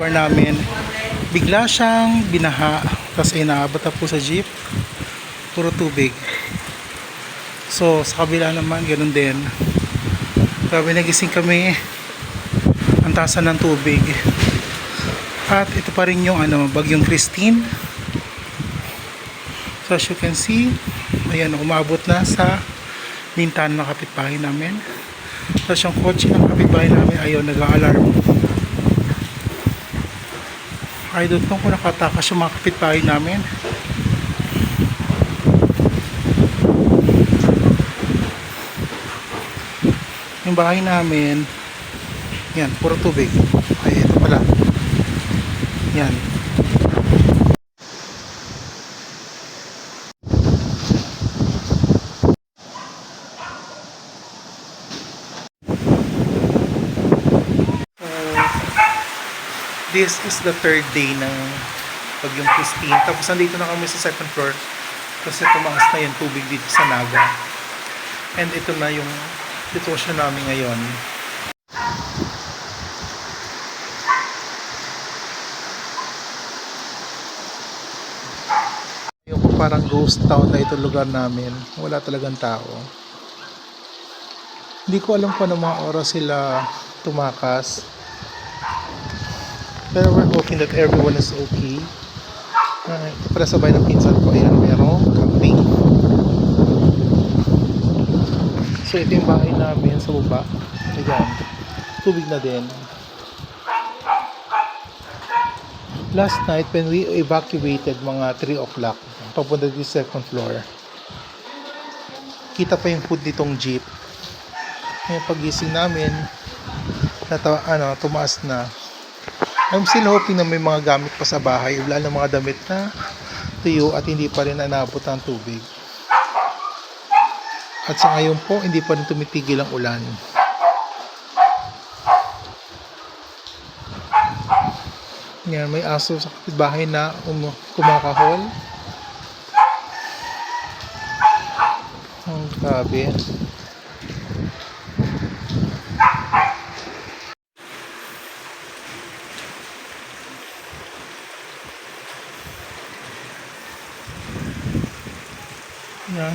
Bar namin, bigla siyang binaha tapos ay naabot na po sa jeep. Puro tubig. So sa kabila naman ganun din. Grabe nagising kami. Ang tasan ng tubig. At ito pa rin yung ano, bagyong Christine. So as you can see ayan umabot na sa bintana ng kapitbahay namin. Tapos yung kotse ng kapitbahay namin ayun nag-alarm I don't know kung nakatakas yung mga kapitbahay namin. Yung bahay namin, yan, puro tubig. Ay, ito pala. Yan. This is the third day ng Bagyong Christine. Tapos nandito na kami sa second floor kasi tumaas na yung tubig dito sa Naga. And ito na yung sitwasyon namin ngayon. Yung parang ghost town na ito lugar namin. Wala talagang tao. Hindi ko alam kung anong mga oras sila tumakas. Pero we're hoping that everyone is okay. Ito pala sabay ng pinsan ko. Ayan, merong camping. So ito yung bahay namin sa baba. Ayan. Tubig na din. Last night when we evacuated mga 3 o'clock papunta dito sa second floor kita pa yung food nitong jeep yung pagising namin nata, ano, tumaas na I'm still hoping na may mga gamit pa sa bahay wala na mga damit na tuyo at hindi pa rin nanabot ang tubig. At sa ngayon po hindi pa rin tumitigil ang ulan. Yan may aso sa kapitbahay na um, kumakahol. Ang grabe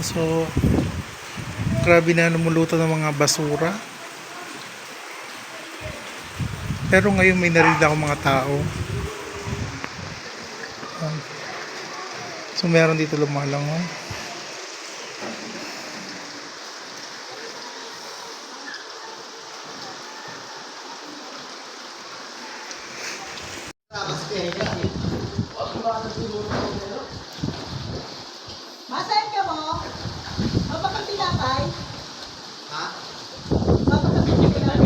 So grabe na lumuluto ng mga basura. Pero ngayon may narinig ako mga tao. So meron dito lumalangon. Masahin Tinapay? Ha? Mapakang tinapay?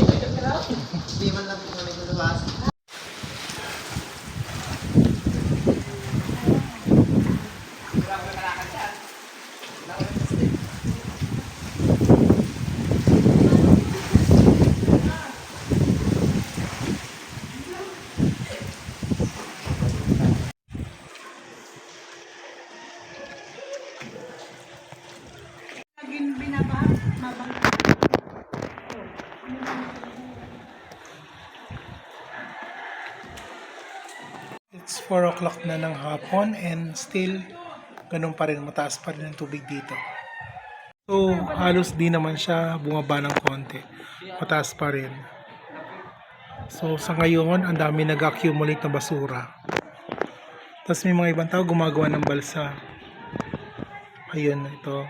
Hindi man lang po kami luluwas. 4 o'clock na ng hapon and still ganun pa rin, mataas pa rin ang tubig dito. So, halos di naman siya bumaba ng konti. Mataas pa rin. So, sa ngayon, ang dami nag-accumulate na basura. Tapos may mga ibang tao gumagawa ng balsa. Ayun, ito.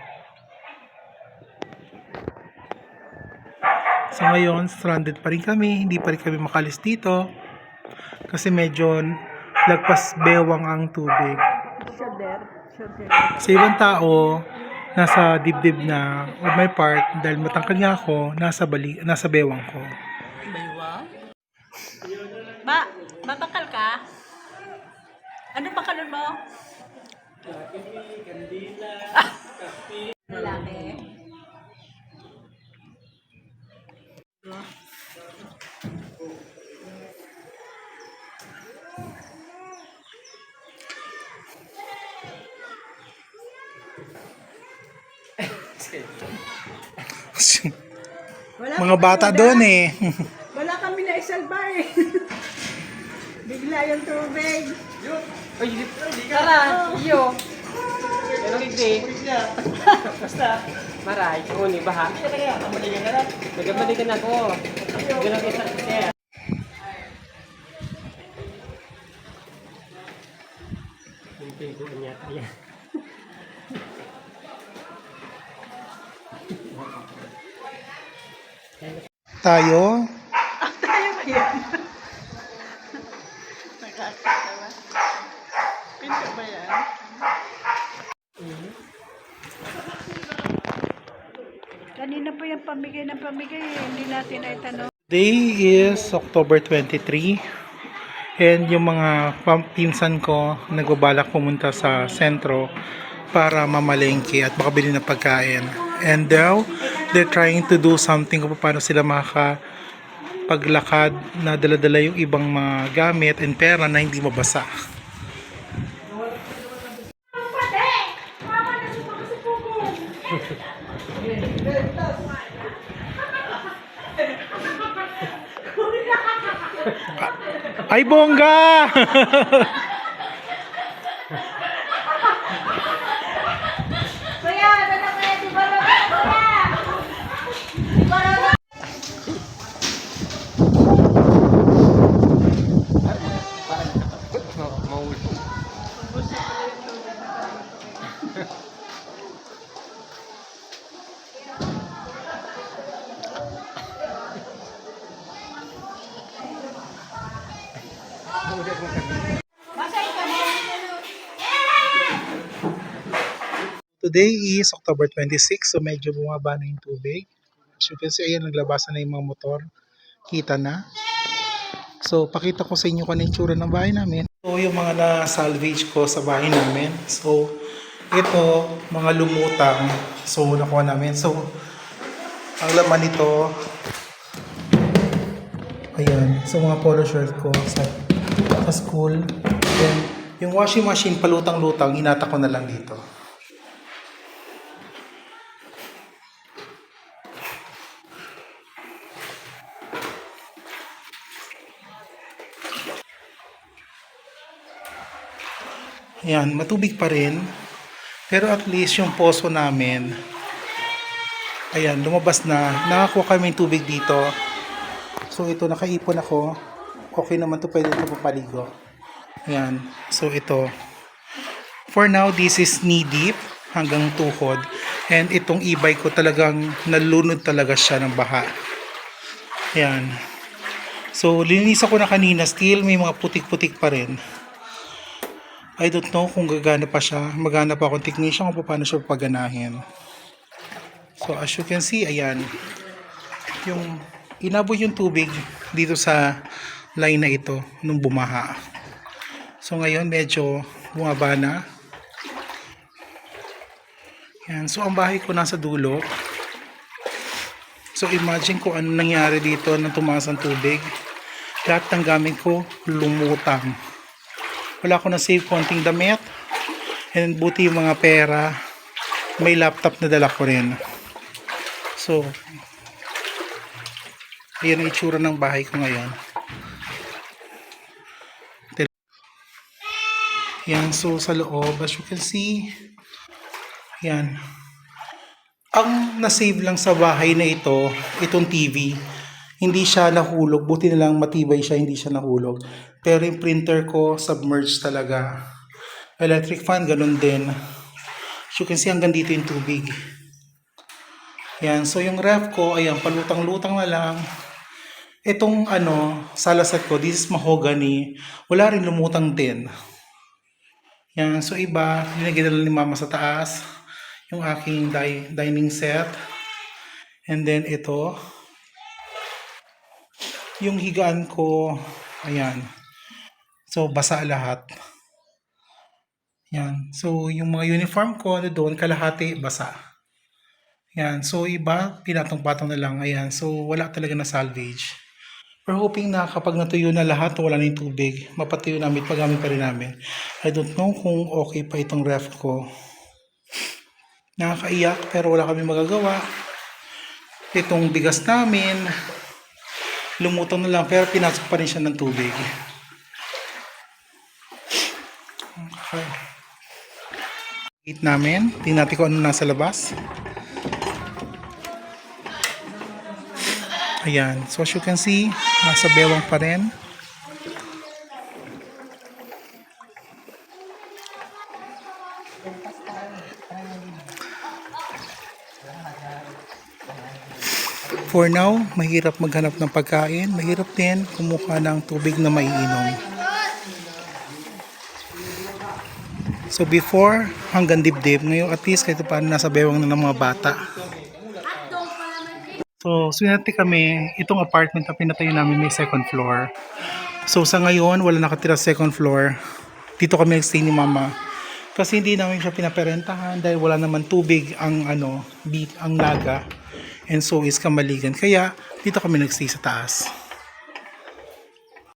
Sa ngayon, stranded pa rin kami. Hindi pa rin kami makalis dito. Kasi medyo lagpas bewang ang tubig. Sa ibang tao, nasa dibdib na on my part, dahil matangkad nga ako, nasa, bali, nasa bewang ko. Ba, babakal ka? Ano bakalon mo? Lalaki. Wala Mga bata doon eh. Wala kami na isalba eh. Bigla yung tubig. Ay, tara, iyo. Pero hindi. Basta. Maray, uni, baha. Nagamalikan ako. Ganun isa kasi. Hindi ko niya. Ayan. Tayo, Tayo ba yan? Nakakita ba? Pinto ba yan? Kanina pa yung pamigay ng pamigay eh. Hindi natin ay tanong. Today is October 23 and yung mga pinsan ko nagbabalak pumunta sa sentro para mamalengke at makabili ng pagkain. And now, they're trying to do something kung paano sila makakapaglakad na dala-dala yung ibang mga gamit and pera na hindi mabasa. Ay, bongga! Kuya, ano na kaya? Di ba na kuya? Di ba na Today is October 26, so medyo bumaba na yung tubig. As you can see, ayan, naglabasan na yung mga motor. Kita na. So, pakita ko sa inyo kung ano yung tsura ng bahay namin. So, yung mga na-salvage ko sa bahay namin. So, ito, mga lumutang. So, nakuha namin. So, ang laman nito, ayan, so mga polo shirt ko sa, sa school. Then, yung washing machine, palutang-lutang, hinata ko na lang dito. Ayan, matubig pa rin. Pero at least yung poso namin, ayan, lumabas na. Nakakuha kami ng tubig dito. So ito, nakaipon ako. Okay naman to pwede ito papaligo. Ayan, so ito. For now, this is knee deep hanggang tuhod. And itong e-bike ko talagang nalunod talaga siya ng baha. Ayan. So, linisan ko na kanina. Still, may mga putik-putik pa rin. I don't know kung gagana pa siya. Magana pa akong technician kung paano siya paganahin. So as you can see, ayan. Yung inabot yung tubig dito sa line na ito nung bumaha. So ngayon medyo bumaba na. Yan. So ang bahay ko nasa dulo. So imagine ko ano nangyari dito nang tumaas ang tubig. Lahat ng gamit ko lumutang wala ako na save konting damit. And buti yung mga pera. May laptop na dala ko rin. So ayan ang itsura ng bahay ko ngayon. Yan so sa loob as you can see yan. Ang nasave lang sa bahay na ito itong TV hindi siya nahulog. Buti na lang matibay siya, hindi siya nahulog. Pero yung printer ko, submerged talaga. Electric fan, ganun din. As you can see, hanggang dito yung tubig. Yan, so yung ref ko, ayan, palutang-lutang na lang. Itong ano, salasat ko, this is mahogany. Wala rin lumutang din. Yan, so iba, linagyan na ni mama sa taas. Yung aking di- dining set. And then ito, yung higaan ko, ayan. So, basa lahat. Yan. So, yung mga uniform ko na doon, kalahati, basa. Yan. So, iba, pinatong-patong na lang. Ayan. So, wala talaga na salvage. We're hoping na kapag natuyo na lahat, wala na yung tubig, mapatuyo namin, pagamit pa rin namin. I don't know kung okay pa itong ref ko. Nakakaiyak, pero wala kami magagawa. Itong bigas namin, lumutang na lang pero pinasok pa rin siya ng tubig. Okay. Eat namin. Tingnan natin kung ano nasa labas. Ayan. So as you can see, nasa bewang pa rin. For now, mahirap maghanap ng pagkain. Mahirap din kumuha ng tubig na maiinom. So before, hanggang dibdib. Ngayon at least kahit paano nasa bewang na ng mga bata. So, swinerte kami, itong apartment na pinatayo namin may second floor. So sa ngayon, wala nakatira second floor. Dito kami nagstay ni mama. Kasi hindi namin siya pinaperentahan dahil wala naman tubig ang ano, di, ang naga. And so is kamaligan. Kaya dito kami nagstay sa taas.